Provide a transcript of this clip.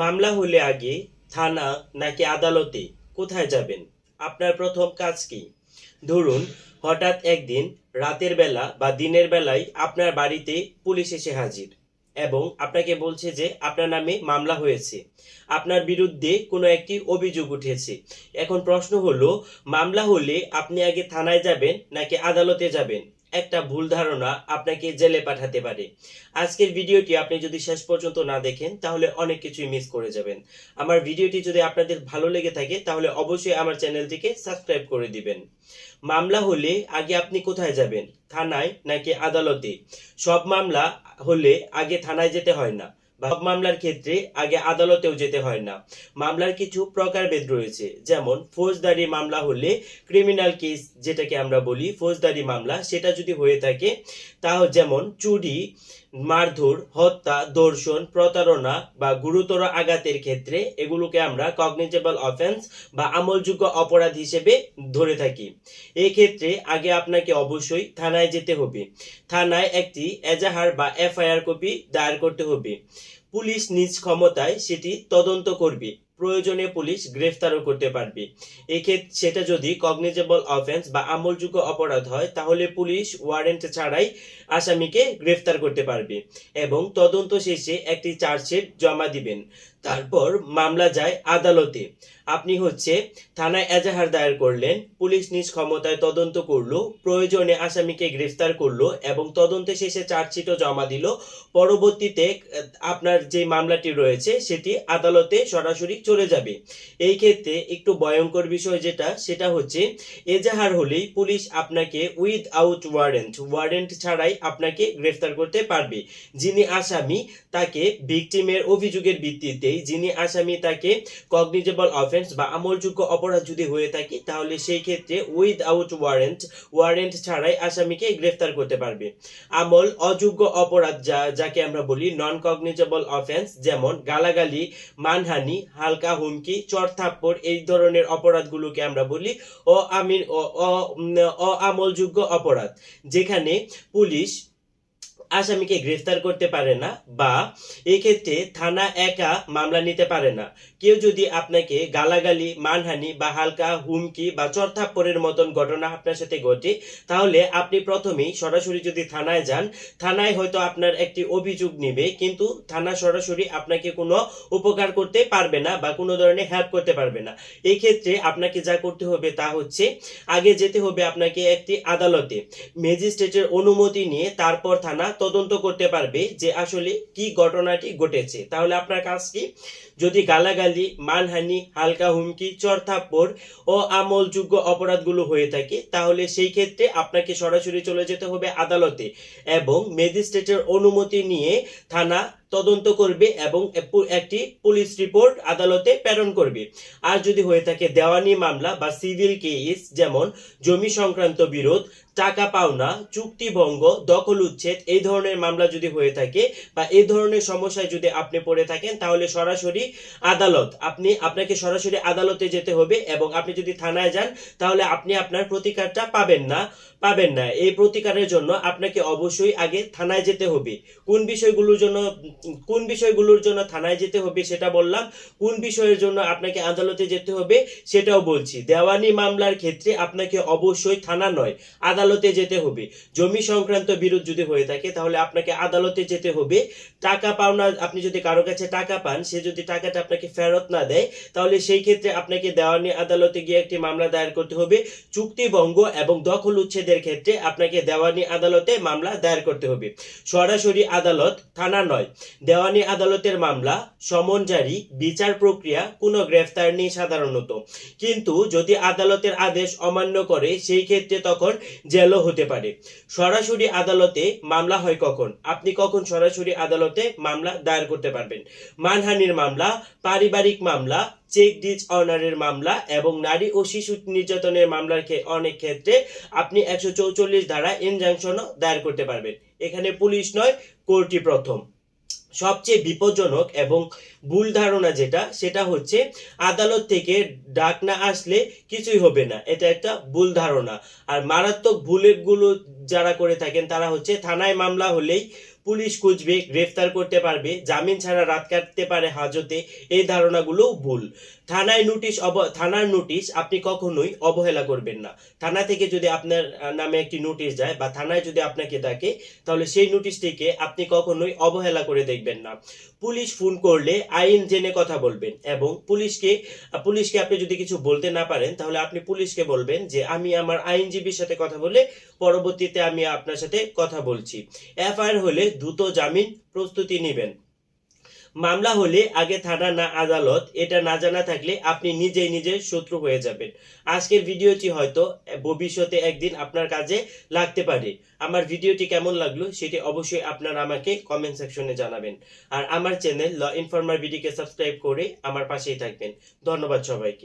মামলা হলে আগে থানা নাকি আদালতে কোথায় যাবেন? আপনার প্রথম কাজ কি? ধরুন, হঠাৎ একদিন রাতের বেলা বা দিনের বেলায় আপনার বাড়িতে পুলিশ এসে হাজির এবং আপনাকে বলছে যে আপনার নামে মামলা হয়েছে। আপনার বিরুদ্ধে কোনো একটি অভিযোগ উঠেছে। এখন প্রশ্ন হলো, মামলা হলে আপনি আগে থানায় যাবেন নাকি আদালতে যাবেন? একটা ভুল ধারণা আপনাকে জেলে পাঠাতে পারে। আজকের ভিডিওটি আপনি যদি শেষ পর্যন্ত না দেখেন, তাহলে অনেক কিছুই মিস করে যাবেন। আমার ভিডিওটি যদি আপনাদের ভালো লেগে থাকে, তাহলে অবশ্যই আমার চ্যানেলটিকে সাবস্ক্রাইব করে দিবেন। মামলা হলে আগে আপনি কোথায় যাবেন? থানায় নাকি আদালতে? সব মামলা হলে আগে থানায় যেতে হয় না। সব মামলার ক্ষেত্রে আগে আদালতেও যেতে হয় না। মামলার কিছু প্রকারভেদ রয়েছে, যেমন ফৌজদারি মামলা হলে ক্রিমিনাল কেস যেটাকে আমরা বলি, ফৌজদারি মামলা, সেটা যদি হয়ে থাকে তাও যেমন চুরি, মারধর, হত্যা, দর্শন, প্রতারণা বা গুরুতর আঘাতের ক্ষেত্রে এগুলোকে আমরা কগনিজেবল অফেন্স বা আমলযোগ্য অপরাধ হিসেবে ধরে থাকি। এই ক্ষেত্রে আগে আপনাকে অবশ্যই থানায় যেতে হবে। থানায় একটি এজাহার বা এফআইআর কপি দায়ের করতে হবে। পুলিশ নিজ ক্ষমতায় সেটি তদন্ত করবে। প্রয়োজনে পুলিশ গ্রেফতারও করতে পারবে। এক্ষেত্রে সেটা যদি কগনিজেবল অফেন্স বা আমলযোগ্য অপরাধ হয়, তাহলে পুলিশ ওয়ারেন্ট ছাড়াই আসামিকে গ্রেফতার করতে পারবে এবং তদন্ত শেষে একটি চার্জশিট জমা দিবেন। তারপর মামলা যায় আদালতে। আপনি হচ্ছে থানায় এজাহার দায়ের করলেন, পুলিশ নিজ ক্ষমতায় তদন্ত করল, প্রয়োজনে আসামিকে গ্রেফতার করল এবং তদন্ত শেষে চার্জশিটও জমা দিল। পরবর্তীতে, আপনার যে মামলাটি রয়েছে, সেটি আদালতে সরাসরি চলে যাবে। এই ক্ষেত্রে একটু ভয়ঙ্কর বিষয় যেটা, সেটা হচ্ছে এজাহার হলেই পুলিশ আপনাকে উইথ আউট ওয়ারেন্ট ওয়ারেন্ট ছাড়াই আপনাকে গ্রেফতার করতে পারবে। যিনি আসামি, তাকে ভিকটিমের অভিযোগের ভিত্তিতেই, যিনি আসামি, তাকে কগনিজেবল অফেন্স বা আমলযোগ্য অপরাধ যদি হয়ে থাকে, তাহলে সেই ক্ষেত্রে উইথ আউট ওয়ারেন্ট ওয়ারেন্ট ছাড়াই আসামিকে গ্রেফতার করতে পারবে। আমল অযোগ্য অপরাধ যা, যাকে আমরা বলি নন কগনিজেবল অফেন্স যেমন গালাগালি, মানহানি হালকা হুমকি, চরথাপ্পড়, এই ধরনের অপরাধগুলোকে আমরা বলি ও আমিন, অ- অ- আমলযোগ্য অপরাধ, যেখানে পুলিশ আসামিকে গ্রেফতার করতে পারে না বা এক্ষেত্রে থানা একা মামলা নিতে পারে না। কেউ যদি আপনাকে গালাগালি, মানহানি বা হালকা হুমকি বা চরথাপ্পরের মতন ঘটনা আপনার সাথে ঘটে, তাহলে আপনি প্রথমেই সরাসরি যদি থানায় যান, থানায় হয়তো আপনার একটি অভিযোগ নেবে, কিন্তু থানা সরাসরি আপনাকে কোনো উপকার করতে পারবে না বা কোনো ধরনের হেল্প করতে পারবে না। এক্ষেত্রে আপনাকে যা করতে হবে তা হচ্ছে, আগে যেতে হবে আপনাকে একটি আদালতে। ম্যাজিস্ট্রেটের অনুমতি নিয়ে তারপর থানা তদন্ত করতে পারবে যে আসলে কি ঘটনাটি ঘটেছে। তাহলে আপনার কাজটি যদি গালাগালি, মানহানি, হালকা হুমকি, চরথাপ্পড় ও আমলযোগ্য অপরাধগুলো হয়ে থাকে, তাহলে সেই ক্ষেত্রে আপনাকে সরাসরি চলে যেতে হবে আদালতে এবং ম্যাজিস্ট্রেটের অনুমতি নিয়ে থানা তদন্ত করবে এবং একটি পুলিশ রিপোর্ট আদালতে প্রেরণ করবে। আর যদি হয়ে থাকে দেওয়ানি মামলা বা সিভিল কেস, যেমন জমি সংক্রান্ত বিরোধ, টাকা পাওনা, চুক্তিভঙ্গ, দখল উচ্ছেদ, এই ধরনের মামলা যদি হয়ে থাকে বা এই ধরনের সমস্যায় যদি আপনি পড়ে থাকেন, তাহলে সরাসরি আদালত, আপনি আপনাকে সরাসরি আদালতে যেতে হবে এবং আপনি যদি থানায় যান, তাহলে আপনি আপনার প্রতিকারটা পাবেন না পাবেন না। এই প্রতিকারের জন্য আপনাকে অবশ্যই আগে থানায় যেতে হবে। কোন বিষয়গুলোর জন্য কোন বিষয়গুলোর জন্য থানায় যেতে হবে সেটা বললাম, কোন বিষয়ের জন্য আপনাকে আদালতে যেতে হবে সেটাও বলছি। দেওয়ানি মামলার ক্ষেত্রে আপনাকে অবশ্যই থানা নয়, আদালতে যেতে হবে। জমি সংক্রান্ত বিরোধ যদি হয়ে থাকে, তাহলে আপনাকে আদালতে যেতে হবে। টাকা পাওনা, আপনি যদি কারও কাছে টাকা পান, সে যদি টাকাটা আপনাকে ফেরত না দেয়, তাহলে সেই ক্ষেত্রে আপনাকে দেওয়ানি আদালতে গিয়ে একটি মামলা দায়ের করতে হবে। চুক্তিভঙ্গ এবং দখল উচ্ছেদের ক্ষেত্রে আপনাকে দেওয়ানি আদালতে মামলা দায়ের করতে হবে। সরাসরি আদালত, থানা নয়। দেওয়ানি আদালতের মামলা, সমন জারি, বিচার প্রক্রিয়া, কোনো গ্রেফতার নেই সাধারণত। কিন্তু যদি আদালতের আদেশ অমান্য করে, সেই ক্ষেত্রে তখন জেলও হতে পারে। সরাসরি আদালতে মামলা হয় কখন? আপনি কখন সরাসরি আদালতে মামলা দায়ের করতে পারবেন? মানহানির মামলা, পারিবারিক মামলা, চেক ডিজ অনারের মামলা এবং নারী ও শিশু নির্যাতনের মামলার অনেক ক্ষেত্রে আপনি একশো চৌচল্লিশ ধারা ইনজাংশনও দায়ের করতে পারবেন। এখানে পুলিশ নয়, কোর্টই প্রথম। সবচেয়ে বিপজ্জনক এবং ভুল ধারণা যেটা, সেটা হচ্ছে আদালত থেকে ডাক না আসলে কিছুই হবে না। এটা একটা ভুল ধারণা। আর মারাত্মক ভুলেগুলো যারা করে থাকেন, তারা হচ্ছে থানায় মামলা হলেই পুলিশ খুঁজবে, গ্রেফতার করতে পারবে, জামিন ছাড়া রাত কাটতে পারে হাজতে, এই ধারণাগুলো ভুল। থানায় নোটিশ অব, থানার নোটিশ আপনি কখনোই অবহেলা করবেন না। থানা থেকে যদি আপনার নামে একটি নোটিশ যায় বা থানায় যদি আপনাকে ডাকে, তাহলে সেই নোটিশটিকে আপনি কখনোই অবহেলা করে দেখবেন না। পুলিশ ফোন করলে আইন জেনে কথা বলবেন এবং পুলিশকে পুলিশকে আপনি যদি কিছু বলতে না পারেন, তাহলে আপনি পুলিশকে বলবেন যে, আমি আমার আইনজীবীর সাথে কথা বলে পরবর্তীতে আমি আপনার সাথে কথা বলছি। এফআইআর হলে দ্রুত জামিন প্রস্তুতি নেবেন। মামলা হলে আগে থানা না আদালত, এটা না জানা থাকলে আপনি নিজেই নিজের শত্রু হয়ে যাবেন। আজকের ভিডিওটি হয়তো ভবিষ্যতে একদিন আপনার কাজে লাগতে পারে। আমার ভিডিওটি কেমন লাগল সেটি অবশ্যই আপনারা আমাকে কমেন্ট সেকশনে জানাবেন। আর আমার চ্যানেল ল ইনফরমার ভিডিওকে সাবস্ক্রাইব করে আমার পাশেই থাকবেন। ধন্যবাদ সবাইকে।